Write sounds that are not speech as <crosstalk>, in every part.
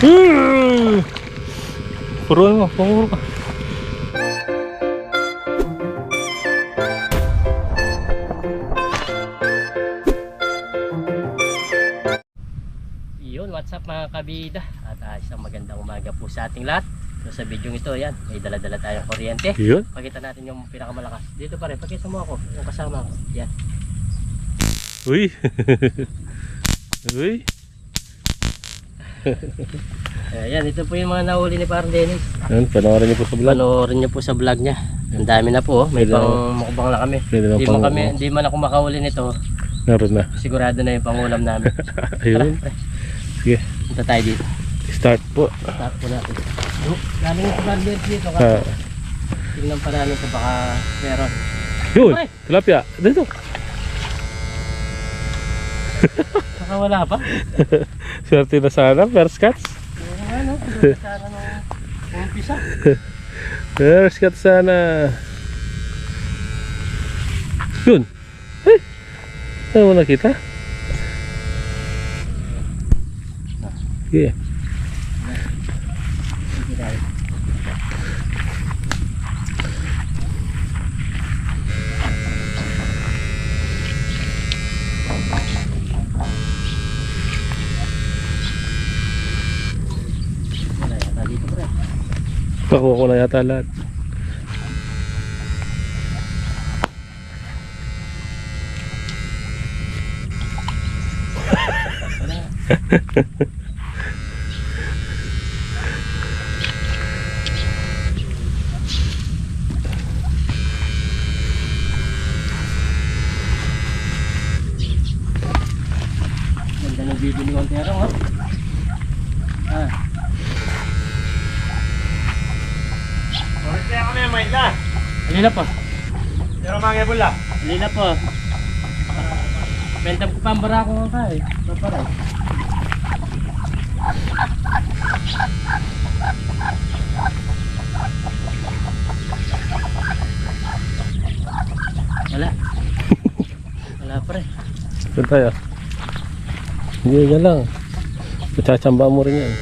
Hmm. Puruan mo, pumuro ka. Yun, what's up mga kabida? At uh, isang magandang umaga po sa ating lahat. So sa video ito, yan, may dala-dala tayong kuryente. Yun. Pakita natin yung pinakamalakas. Dito pa rin, pakita mo ako, yung kasama ko. Yan. Uy. <laughs> Uy. <laughs> Ayan, ito po yung mga nahuli ni Parang Dennis. Yan, panoorin niyo po sa vlog. Panoorin niyo po sa vlog niya. Ang dami na po, oh. may Pwede pang mukbang na kami. Hindi man kami, hindi man ako makahuli nito. Meron na. Sigurado na yung pangulam namin. <laughs> Tara, Ayun. pre. Sige. Punta tayo dito. Start po. Start po natin. Galing yung Parang Dennis dito. Ah, Kasi tingnan pa namin kung baka meron. yun. Tilapia. Dito. <laughs> Baka wala pa. <laughs> Swerte na sana. First cuts. Ano, kung sana nung umpisa. First cut sana. Yun. Eh. Ano mo nakita? Sige. Sige tayo. Wala yata dito pre. Pakuha ko na yata lahat. Wala. Ganda ng video ni Montero, ha? Ah, Oras kaya kami may ila. Alila po. Pero mga bula. Alila po. Bentam ko pa ang barako ko ka eh. Paparay. Wala. Wala pre. Saan tayo? Hindi, yan lang. Matsachamba mo rin yan.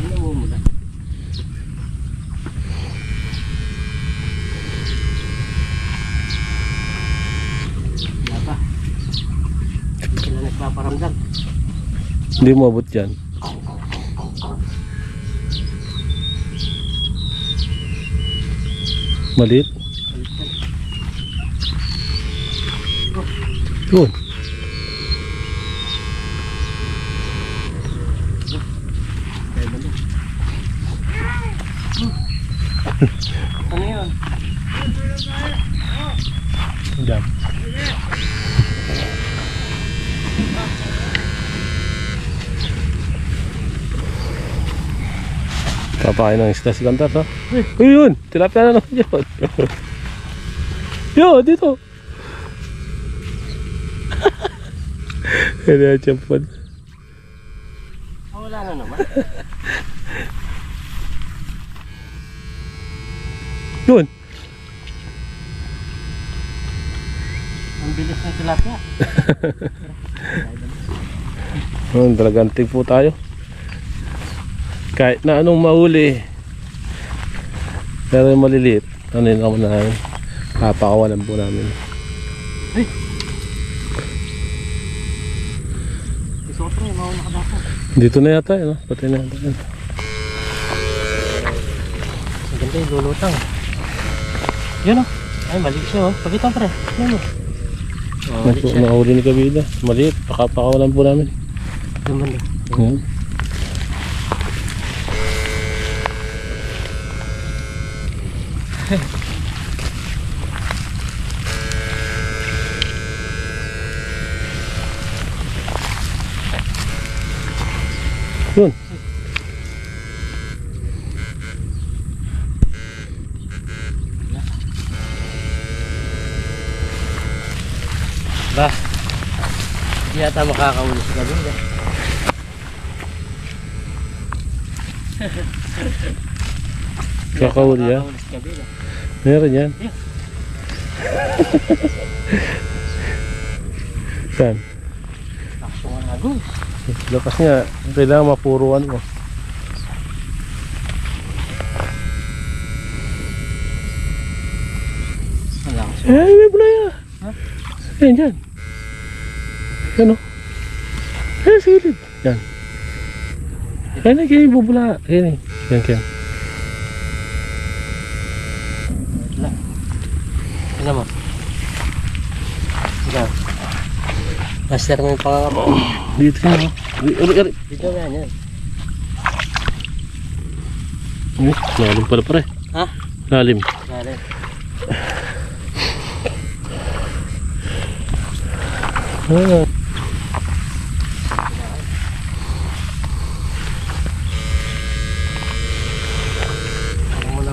Ano mo muna? Wala pa. Hindi sila nagpaparamdam. Hindi mo abot yan. Maliit. Yun. Ano yun? Diyan. Kapakain ng isda si Kantar, ha? Uy, yun! Tilapia na naman yun. <laughs> Yo, dito! Hindi <laughs> na champon. Wala na naman. Yun! Ang bilis ng tilapia. <laughs> Yun, talagang tig po tayo. Kahit na anong mahuli. Pero yung maliliit, ano yun ako na papakawalan po namin. Dako. Dito na yata, yun, no? Pati na yata. yun. Ang ganda yung lulutang. Yun o. Ay, mali siya o. Pakita pre. Yan o. Oh. Mahuli ni Kabida. Maliit, pakapakawalan po namin. Naman o. Yun. Ba. Hindi yata makakaulit sa gabi. <laughs> Kakahuli kabila. Meron yan. Yeah. <laughs> Saan? Aksyo nga agos. Lakas nga. Kailangan mapuruan mo. Eh, may bulaya. Ha? Yan, dyan. Yan o. Eh, silid. Yan. Yan na, kaya bubula. Yan eh. Yan, yan. Tingnan mo. Ikaw. Master mo yung pangangap. <clears throat> Dito yan o. Uri, uri. Dito nga yan. Eh, lalim pala pare. Ha? Lalim. Galing. Ah.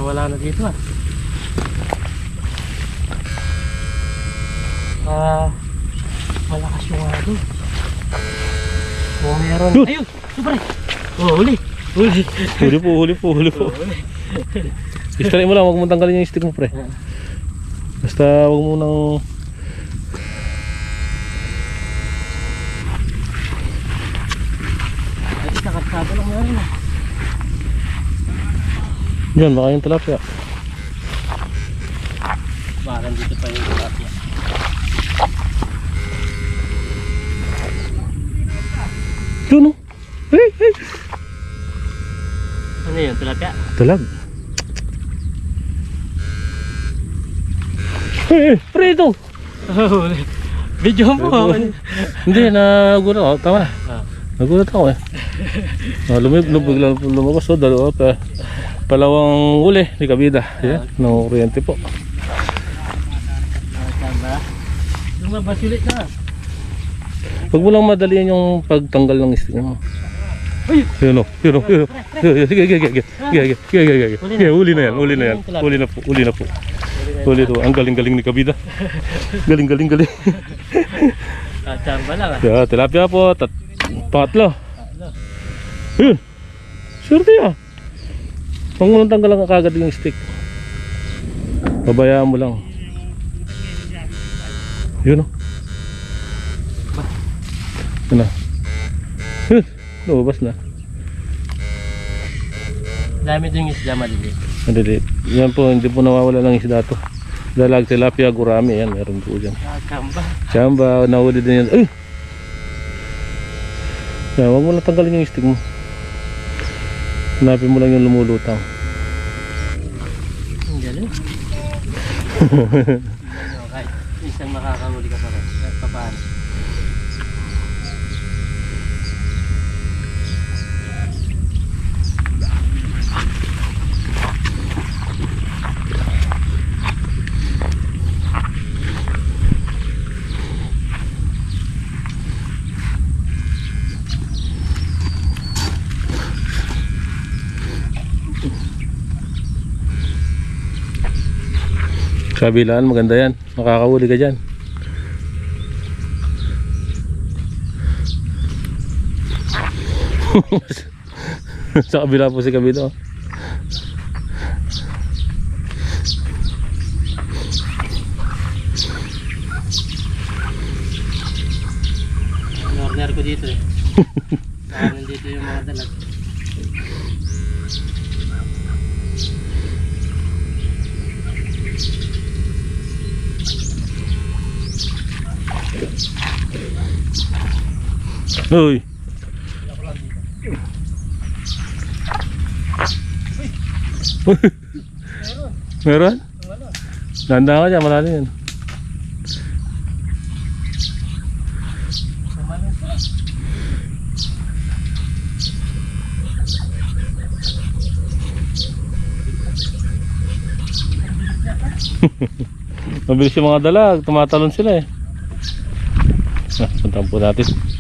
Wala na dito. Ah, Kung meron. Yun! Ayun! Super! Oh, huli! Huli! Huli po, huli po, huli po. <laughs> Istray mo lang, huwag mo tanggalin yung stick mo pre. Basta huwag mo nang... Ay, sa kalsada lang meron. Yan, baka yung tilapia. Parang dito pa yung tilapia. Yun o. Hey, hey. Ano yun, tilapia? Talag. Hey, hey, pre ito. huli. Video mo. Hindi, nagulat ako. Tama na. Ah. Nagulat ako eh. Ah, lumib, biglang lumabas. So, dalawa pa. Palawang uli ni Kabida. Ng kuryente po. Tama. Lumabas ulit na. Huwag mo lang madalian yung pagtanggal ng stick mo. Yun o, yun o, yun o. Sige, sige, sige, sige, sige, sige, sige, huli na yan, huli na yan. Huli na po, huli na po. Huli to. Ang galing-galing ni Kabida. Galing-galing galing. Kachamba lang ah. Tilapia po, tat. Ano? Yun. Swerte ah. Huwag mo nang tanggalan ka kagad yung stick. Pabayaan mo lang. Yun o. Na. Yun. Lumabas na. Dami din isda maliliit. Maliliit. Yan po, hindi po nawawala ng isda to. Dalag, tilapia, gurami. Yan, meron po dyan. Kachamba. Chamba, nahuli din yan. Ay! Yan, huwag mo lang tanggalin yung stick mo. Hanapin mo lang yung lumulutang. Ang galing. <laughs> Isang makakahuli ka pa rin. At papaano? Kabilaan, maganda yan. Makakahuli ka dyan. <laughs> Sa kabila po si kabila. oh. Corner ko dito eh. Saka nandito yung mga dalag. Uy! <laughs> Meron? Ganda ka dyan, malalim yan. <laughs> Mabilis yung mga dalag, tumatalon sila eh. Ah, puntahan po natin.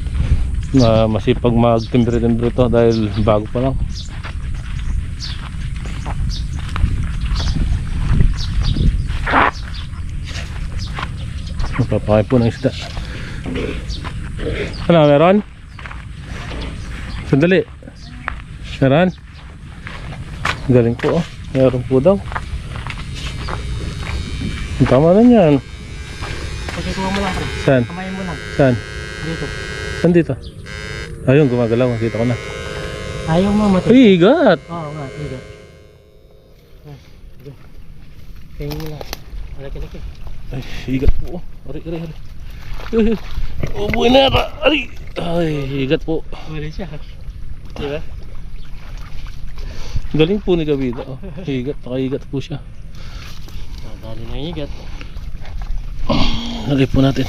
Na masipag magtimbre-timbre to dahil bago pa lang. Magpapakain po ng isda. Ano, meron? Sandali. Meron? Galing po oh. Meron po daw. Tama na yan. Pagkikuha mo lang. Saan? Kamayin mo lang. Saan? Dito. Saan dito? Ayun, gumagalaw. Nakita ko na. Ayaw mo mati. Uy, higat! Oo nga, sige. Kaya mo lang. Malaki-laki. Ay, higat po. Ari, ari, ari. Oh, buhay na yata. Ari. Ay, higat po. Wala siya. Di ba? Galing po ni Gabida. Oh, higat, nakahigat po siya. Dali na higat. Lagay po natin.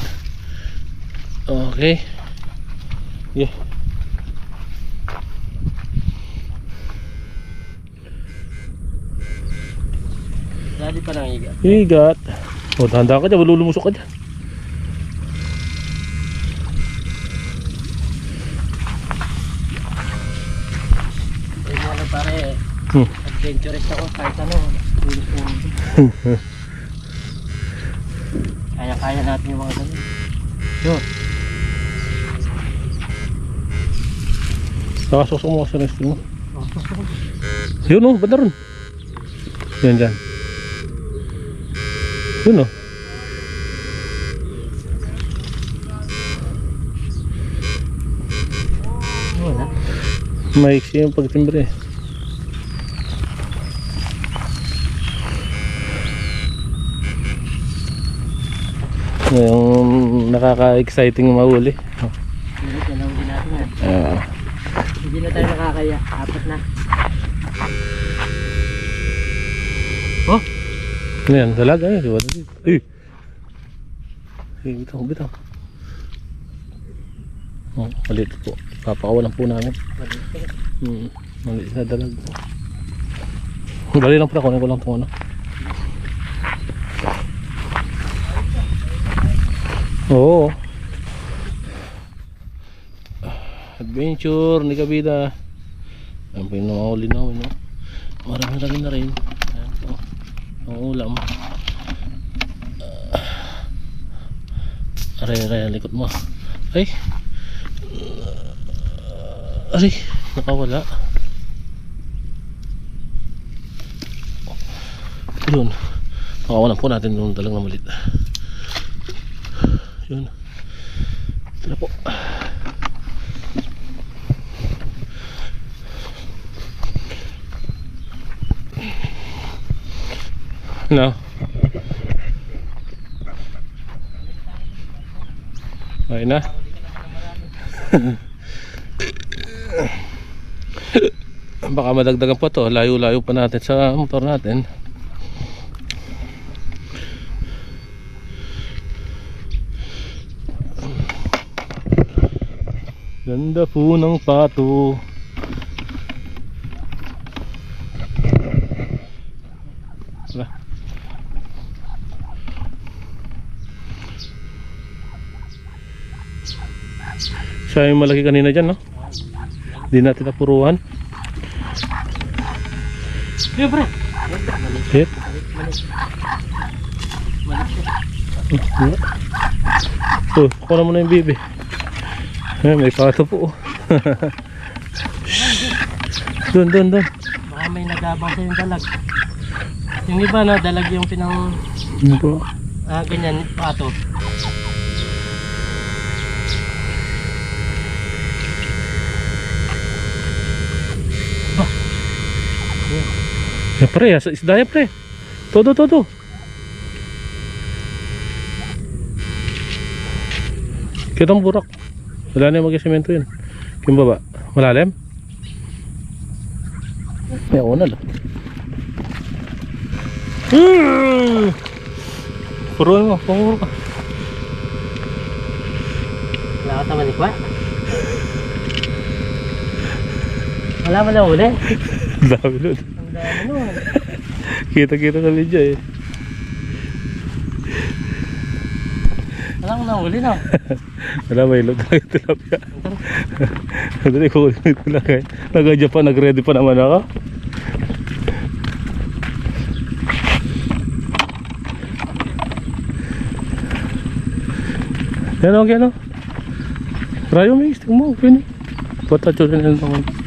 Okay. Yeah. Dali pa ng higat. Higat. O, oh, tanda ka dyan. Malulumusok ka dyan. Eh, lang pare. Hmm. Adventurous ako kahit ano. <laughs> Kaya-kaya natin yung mga ganyan. Yun. Nakasosok mo ka sa nesting mo. Yun o, ba't na ron? Yan dyan. Yun o. Wala. Maiksi yung pagtimbre. Yung nakaka-exciting mahuli. Hindi, tinawin natin yan. Ah. Hindi nakakaya. Apat na. Oh! Ano yan? Dalaga yan, di ba? Ay! Ay, bitaw, bitaw. Oh, maliit po. Papakawalan po namin. Maliit. Hmm, maliit na dalag po. Dali lang pala, kunin ko lang itong ano. Oo. Adventure ni Kabida. Ang pinamahuli na no? Marami rin na rin. Ayan po. Ang ulam. Uh, aray, aray, likod mo. Ay. Aray, nakawala. Yun. Nakawalan po natin yung dalang na malit. Yun. Ito na po. No. Okay na. <laughs> Baka madagdagan pa to. Layo-layo pa natin sa motor natin. Ganda po ng pato. Siya yung malaki kanina dyan, no? Hindi natin napuruan. Maliit. Hit. So, kuha na muna yung bibi. Ay, may pato po. <laughs> doon, doon, doon. Baka may nagabang sa yung dalag. Yung iba na dalag yung pinang Ano po? ah, ganyan pato. Yan pre, sa isda yan pre. Todo, todo. Kitang burak. Wala na yung mag-semento yun. Yung baba. Malalim? May unal. Hmm! Puruan mo, panguro ka. Wala ka tama ni Kwa. Wala mo na <laughs> uli. Ang dami nun. Kita-kita ka lidya eh. Wala mo na uli <laughs> na. Wala, may <laughs> ilog talaga yung tilapia. Dali ko ito lang eh. Nag-adya pa, nag-ready pa naman ako. Yan o, yan o. Rayo may stick mo, pini. Patacho rin yung tangon.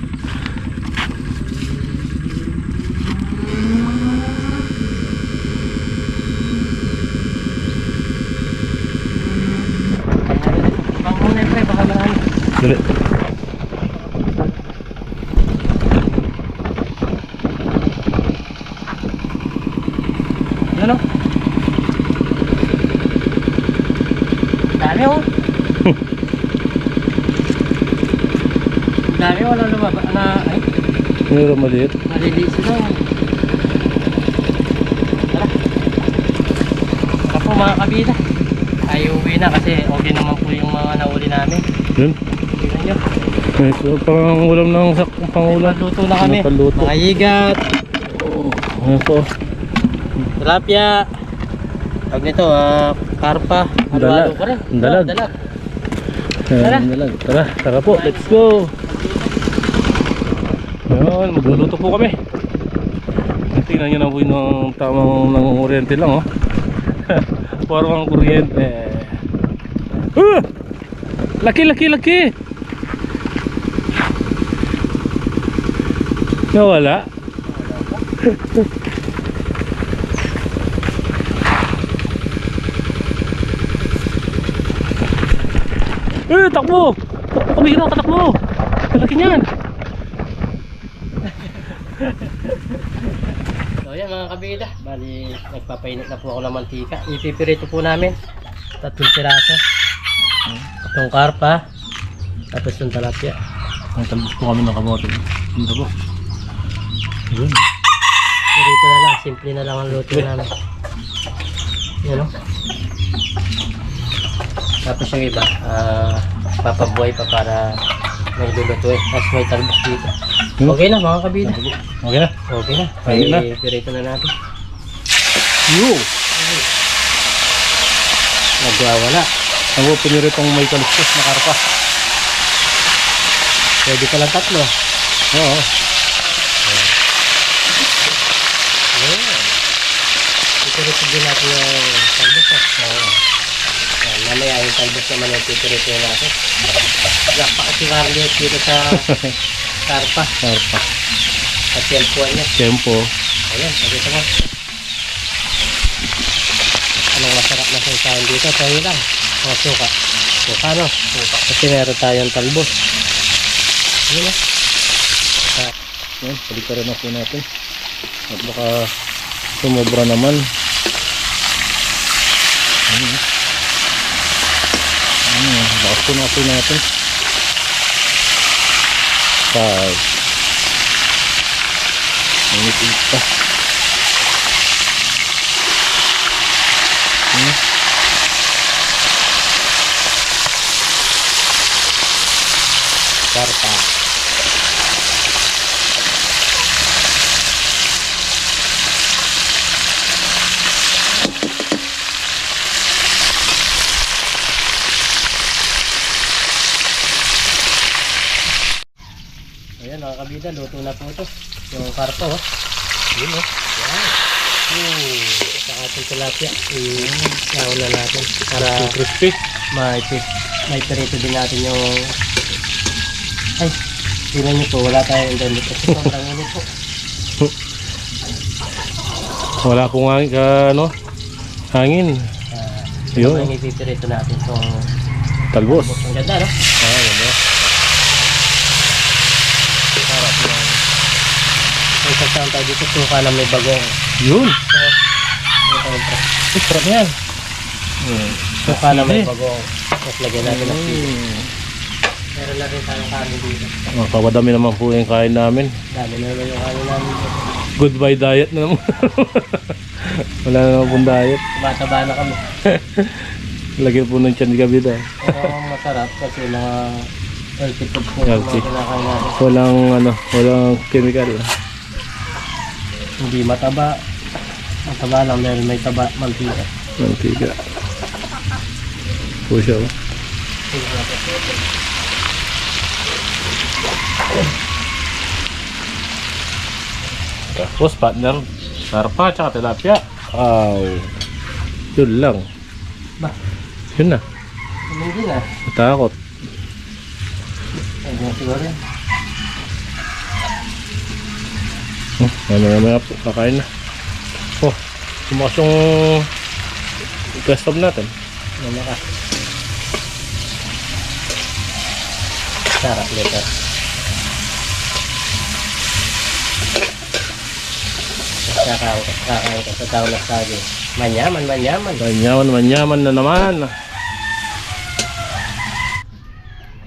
Dali. Ano? Dami oh. Dami oh, wala lumaba na ay. Meron maliit. Maliliit sila. Oh. Tara. Tara po mga kabida. Ay uwi na kasi okay naman po yung mga nauli namin. Yun. Nyo. May so, pangulam ng sakong pangulam. Panluto na kami. Panluto. Mga igat, Ayan po. tilapia. Tawag nito, ah, karpa. Dalag. pa. Dalag. Oh, dalag. Tara. dalag. Tara, tara po. Let's go. Ayan, magluluto po kami. Tingnan nyo na po yung tamang nangunguryente lang oh. <laughs> Parang ang kuryente. Ah! Laki, laki, laki! Nawala? <laughs> Eh, takbo! Takbo kami hiro, katakbo! Malaki niyan! So yan mga kabida. Bali, nagpapainit na po ako ng mantika. Ipipirito po namin. Tatlong piraso. Itong karpa. Tapos yung tilapia. Ang talbos po kami ng kamote. Dito po. Yun. Pirito na lang. Simple na lang ang luto namin. Yan o. Tapos yung iba, ah, papabuhay pa para may luluto eh. Tapos may talbos dito. Yun. Okay na mga kabida. Okay na? Okay na. Ayun na. Pirito na natin. Yo! Nagwawala. Ang open nyo itong may kaluskos na karpa. Pwede pa lang tatlo. Oo. Ayan. Ipirito din natin yung talbos. Oo. Ayan, mamaya yung talbos naman yung pipirito natin. Gapa si Carlos dito sa <laughs> karpa. Karpa. Sa tiyempuan niya. Tempo. Ayan, nakita mo. Anong masarap na sasayan dito? Tayo lang. O, suka. Suka, no? Suka. Kasi meron tayong talbos. Ayan na. Yan, palikarin na po natin. At baka sumobra naman. Ayun. Ayun, bakas po na po natin. Five. Minute eight pa. Hmm. Karpa. Ayan mga kabida, luto na po ito. Yung karpa oh. Yun oh. Yan. Hmm. Saka itong tilapia. I-saw na natin. Para Crispy. may, may perito din natin yung... Ay, tingnan niyo po, wala tayong internet kasi sobrang init po. <laughs> Wala pong hangin, ka, ano, hangin. Uh, Yun. Yung ipipirito natin itong... Talbos. Ang ganda, no? Ah, ganda. Sarap yan. Sasama tayo dito, suka na may bagong. Yun. So, ito. Eh, sarap yan. Hmm. Suka na may bagong. Tapos lagyan natin ng. Mm. Meron na rin tayong kanin dito. Oh, papadami naman po yung kain namin. Dami na naman yung kanin namin dito. Goodbye diet na naman. <laughs> Wala na naman pong diet. Tumataba na kami. <laughs> Lagyan po ng tiyan ni Kabida. Pero masarap kasi mga healthy food po Healthy. Walang ano, walang chemical. Hindi mataba. Mataba lang dahil may taba, mantika. Mantika. Po siya. oh. Tapos partner, sarpa tsaka tilapia. Wow. Yun lang. Ba? Yun na. Hindi na. Natakot. Ay, siguro yan. Hmm, mamaya mamaya po, kakain na. Oh, tumakas yung gas stove natin. Lumakas. Sarap nito. Kakain ka, kakain ka sa tao na sabi. Manyaman, manyaman. Manyaman, manyaman na naman.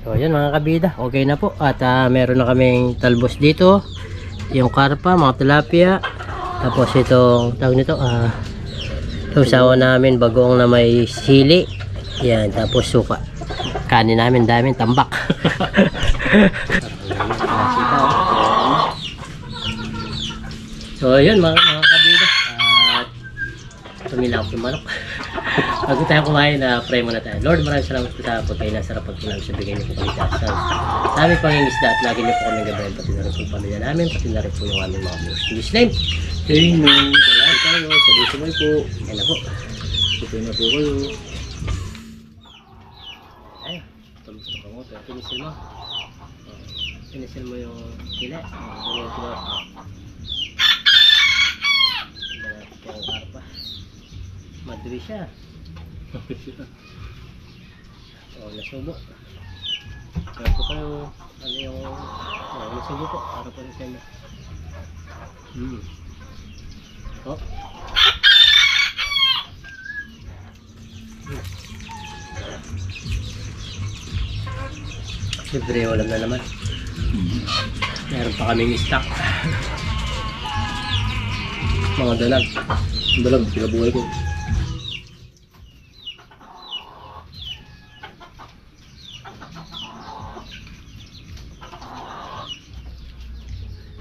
So yan mga kabida, okay na po. At ah, meron na kaming talbos dito. Yung karpa, mga tilapia. Tapos itong tawag nito, ah, itong sawa namin bagoong na may sili. Yan, tapos suka. Kanin namin, daming tambak. <laughs> so yun mga, mga kabida. At tumilaw yung manok. <laughs> Bago tayo kumain na pray muna tayo. Lord, maraming salamat po sa pagkain na sarap at pinag sa bigay niyo po kami sa sa aming pangingisda at lagi niyo po kami gabayan pati na rin po yung pamilya namin pati na rin po yung aming mga mga In name. Amen. Salamat tayo. Sabay-sabay po. Yan na po. Sabay na po kayo. Ay, tulog sa kamote. Pinisil mo. Pinisil mo yung sila. Ganyan yung sila. Malapit yung karpa. Madri siya. O, nasubo. Kaya po kayo, ano yung, ano, nasubo po, para po sa inyo. Hmm. Oh. Siyempre, walang na naman. Meron pa kaming stock. Mga dalag. Dalag, pinabuhay ko.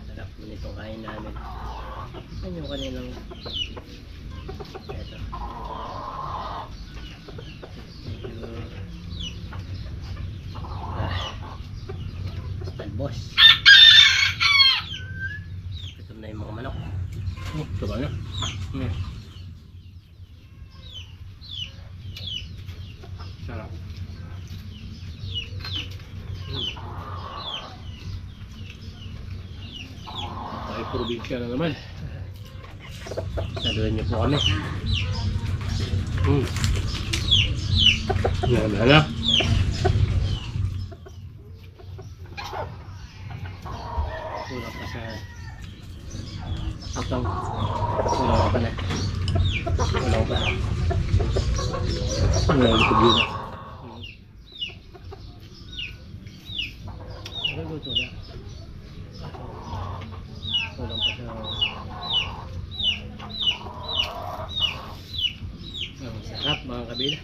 Sarap mo nitong kain namin. Ano yung kanilang... Ito. Ah. Talbos. Ito na yung mga manok. Oh, sabay na. Hmm. Sarap. Tayo probinsya na naman. Saluhan niyo po kami. Hmm. Yan na na. Kulang pa sa... Itong... Kulang pa na. Kulang pa. Yan, likod yun. Pero luto na. Kulang pa sa... Ang sarap mga kabila.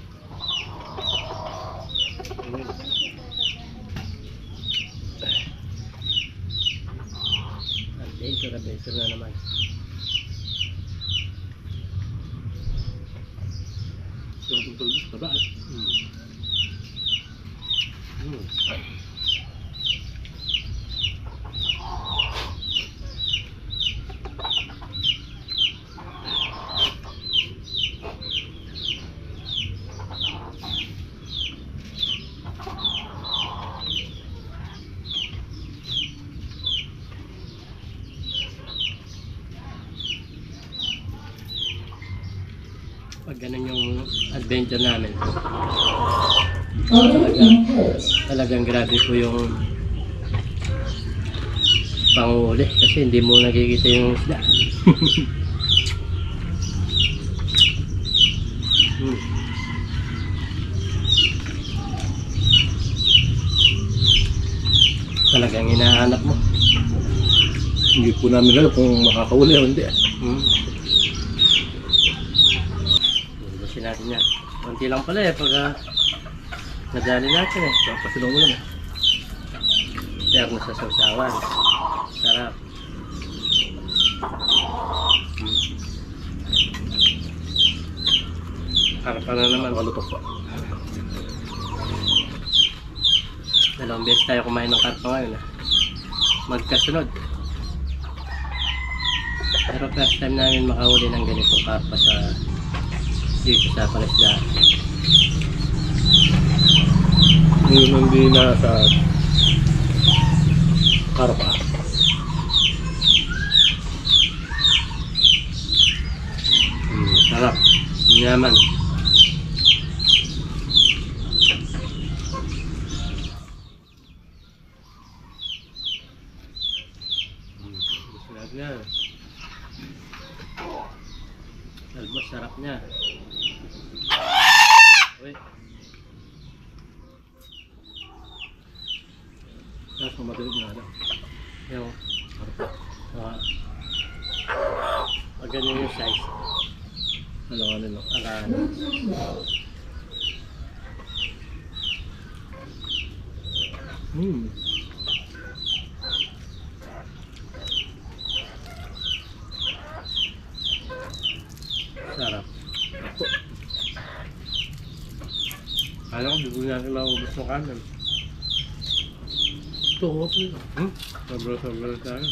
Mm. Adventure, adventure na naman. Sarap ang tulbos, taba eh. Mm. Mm. Pag ganun yung adventure namin, talaga, talagang grabe po yung panguli kasi hindi mo nakikita yung isda. hmm. <laughs> Talagang hinahanap mo. Hindi po namin alam kung makakauli o hindi. Hmm. Lulusin natin yan. Konti lang pala eh pag uh, nadali natin eh. Papasilong mo lang eh. Terno sa sausawan. Sarap. Hmm. Harap ka na naman. Makalutok pa. Dalawang beses tayo kumain ng karpa ngayon ah. Magkasunod. Pero first time namin makahuli ng ganitong karpa sa dito sa Palasdaan. Hindi na sa karpa. Hmm, sarap. Yaman. Hmm, sarap niya. Albos, sarap niya. Uy. Tapos madilig nga lang. Yung, Ah, pag ganyan yung size, ano nila. alaan. Hmm. Sarap. Kanan. Tuhot nila. Hmm? Sobra-sobra tayo.